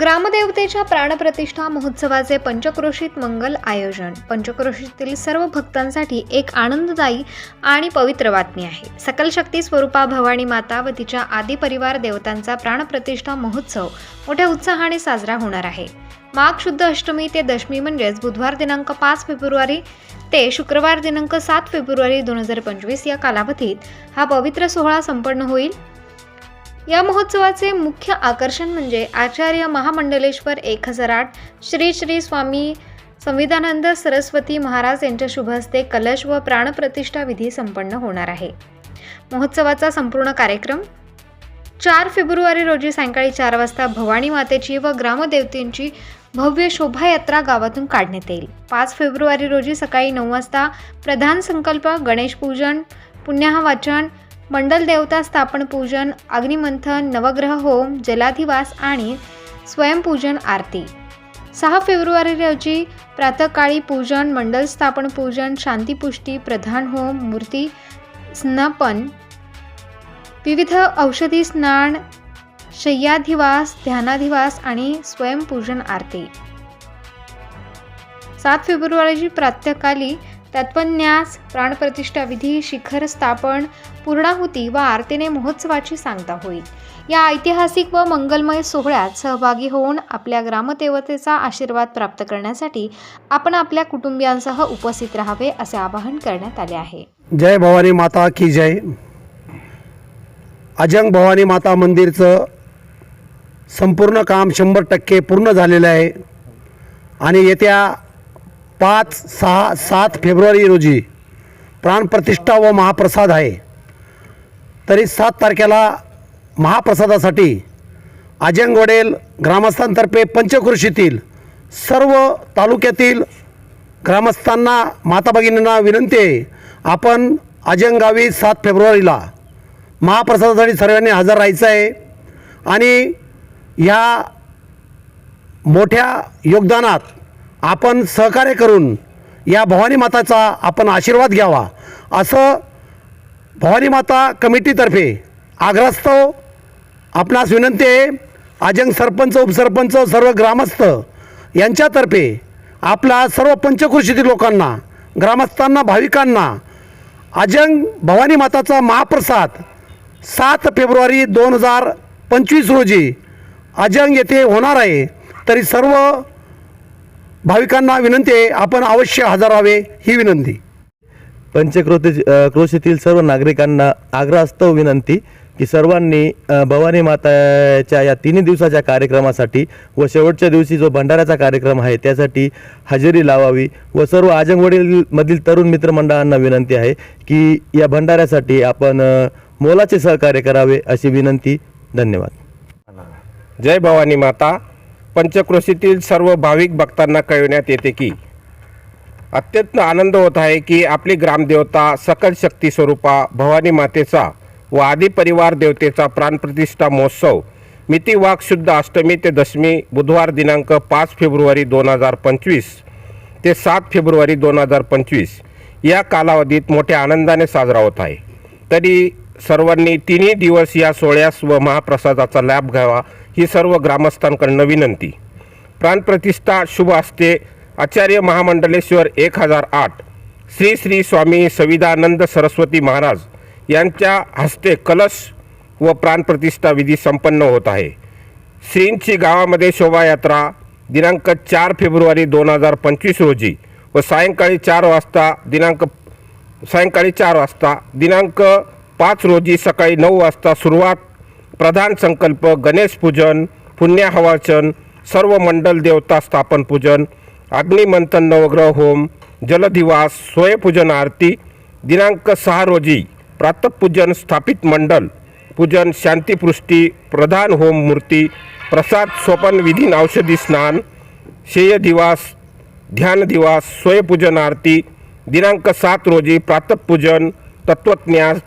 ग्रामदेवतेच्या प्राणप्रतिष्ठा महोत्सवाचे पंचक्रोशीत मंगल आयोजन. पंचक्रोशीतील सर्व भक्तांसाठी एक आनंददायी आणि पवित्र बातमी आहे. सकल शक्ती स्वरूपा भवानी माता व तिच्या आदी परिवार देवतांचा प्राणप्रतिष्ठा महोत्सव मोठ्या उत्साहाने साजरा होणार आहे. माघ शुद्ध अष्टमी ते दशमी म्हणजेच बुधवार दिनांक पाच फेब्रुवारी ते शुक्रवार दिनांक सात फेब्रुवारी दोन हजार पंचवीस या कालावधीत हा पवित्र सोहळा संपन्न होईल. या महोत्सवाचे मुख्य आकर्षण म्हणजे आचार्य महामंडलेश्वर एक हजार आठ श्री श्री स्वामी संविधानंद सरस्वती महाराज यांच्या शुभ हस्ते कलश व प्राणप्रतिष्ठा विधी संपन्न होणार आहे. महोत्सवाचा संपूर्ण कार्यक्रम चार फेब्रुवारी रोजी सायंकाळी चार वाजता भवानी मातेची व ग्रामदेवतेंची भव्य शोभायात्रा गावातून काढण्यात येईल. पाच फेब्रुवारी रोजी सकाळी नऊ वाजता प्रधान संकल्प गणेश पूजन पुण्याह वाचन मंडल देवता स्थापन पूजन अग्निमंथन नवग्रह होम जलाधिवास आणि स्वयंपूजन आरती. सहा फेब्रुवारी रोजी प्रातःकाळी पूजन मंडल स्थापन पूजन शांतीपुष्टी प्रधान होम मूर्ती स्नापन विविध औषधी स्नान शय्याधिवास ध्यानाधिवास आणि स्वयंपूजन आरती. सात फेब्रुवारीची प्रातःकाली तत्पन्यास प्राणप्रतिष्ठा विधी शिखर स्थापन पूर्णाहुती व आरतीने महोत्सवाची सांगता होईल. या ऐतिहासिक व मंगलमय सोहळ्यात सहभागी होऊन आपल्या ग्रामदेवतेचा आशीर्वाद प्राप्त करण्यासाठी आपण आपल्या कुटुंबियांसह उपस्थित राहावे असे आवाहन करण्यात आले आहे. जय भवानी माता की जय. अजंग भवानी माता मंदिरचं संपूर्ण काम शंभर टक्के पूर्ण झालेलं आहे. आणि येत्या पाच सहा सात फेब्रुवारी रोजी प्राणप्रतिष्ठा व महाप्रसाद आहे. तरी सात तारखेला महाप्रसादासाठी अजंग वडेल ग्रामस्थांतर्फे पंचकृषीतील सर्व तालुक्यातील ग्रामस्थांना माता भगिनींना विनंती आहे आपण अजंगावी सात फेब्रुवारीला महाप्रसादासाठी सर्वांनी हजर राहायचं आहे आणि ह्या मोठ्या योगदानात आपण सहकार्य करून या भवानी माताचा आपण आशीर्वाद घ्यावा. असं भवानी माता कमिटीतर्फे आग्रस्तव आपणास विनंती आहे अजंग सरपंच उपसरपंच सर्व ग्रामस्थ यांच्यातर्फे आपला सर्व पंचकृषीतील लोकांना ग्रामस्थांना भाविकांना अजंग भवानी माताचा महाप्रसाद सात फेब्रुवारी दोन हजार पंचवीस रोजी अजंग येथे होणार आहे. तरी सर्व भाविकांना विनंती आहे आपण अवश्य हजर व्हावे ही विनंती. पंचक्रोती अ, क्रोशीतील सर्व नागरिकांना आग्रहास्तव विनंती की सर्वांनी भवानी माताच्या या तिन्ही दिवसाच्या कार्यक्रमासाठी व शेवटच्या दिवशी जो भंडाऱ्याचा कार्यक्रम आहे त्यासाठी हजेरी लावावी व सर्व आजंगवडीलमधील तरुण मित्रमंडळांना विनंती आहे की या भंडाऱ्यासाठी आपण मोलाचे सहकार्य करावे अशी विनंती. धन्यवाद. जय भवानी माता. पंचक्रोशीतील सर्व भाविक भक्तांना कळविण्यात येते की अत्यंत आनंद होत आहे की आपली ग्रामदेवता सकल शक्ती स्वरूपा भवानी मातेचा व आदी परिवार देवतेचा प्राणप्रतिष्ठा महोत्सव मिती वाघ शुद्ध अष्टमी ते दशमी बुधवार दिनांक पाच फेब्रुवारी दोन हजार पंचवीस ते सात फेब्रुवारी दोन हजार पंचवीस या कालावधीत मोठ्या आनंदाने साजरा होत आहे. तरी सर्वांनी तिन्ही दिवस या सोहळ्यास व महाप्रसादाचा लाभ घ्यावा ही सर्व ग्रामस्थांकडनं विनंती. प्राणप्रतिष्ठा शुभ असते आचार्य महामंडलेश्वर एक हजार आठ श्री श्री स्वामी सविदानंद सरस्वती महाराज यांच्या हस्ते कलश व प्राणप्रतिष्ठा विधी संपन्न होत आहे. श्रींची गावामध्ये शोभायात्रा दिनांक चार फेब्रुवारी दोन हजार पंचवीस रोजी व सायंकाळी चार वाजता दिनांक सायंकाळी चार वाजता दिनांक पाच रोजी सकाळी नऊ वाजता सुरुवात प्रधान संकल्प गणेश पूजन पुण्याहवाचन सर्व मंडल देवता स्थापन पूजन अग्निमंथन नवग्रह होम जलधिवास स्वयंपूजन आरती दिनांक सहा रोजी प्रातपूजन स्थापित मंडल पूजन शांतीपृष्टी प्रधान होम मूर्ती प्रसाद सोपन विधीन औषधी स्नान शेयदिवास ध्यानदिवास स्वयंपूजन आरती दिनांक सात रोजी प्रातपूजन तत्वज्ञान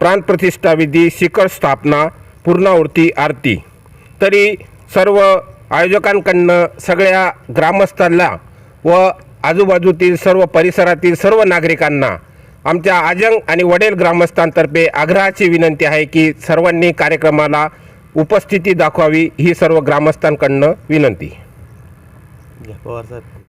प्राणप्रतिष्ठाविधी शिखर स्थापना पूर्णावृत्ती आरती. तरी सर्व आयोजकांकडनं सगळ्या ग्रामस्थांना व आजूबाजूतील सर्व परिसरातील सर्व नागरिकांना आमच्या आजंग आणि वडेल ग्रामस्थांतर्फे आग्रहाची विनंती आहे की सर्वांनी कार्यक्रमाला उपस्थिती दाखवावी ही सर्व ग्रामस्थांकडनं विनंती. पवार साहेब.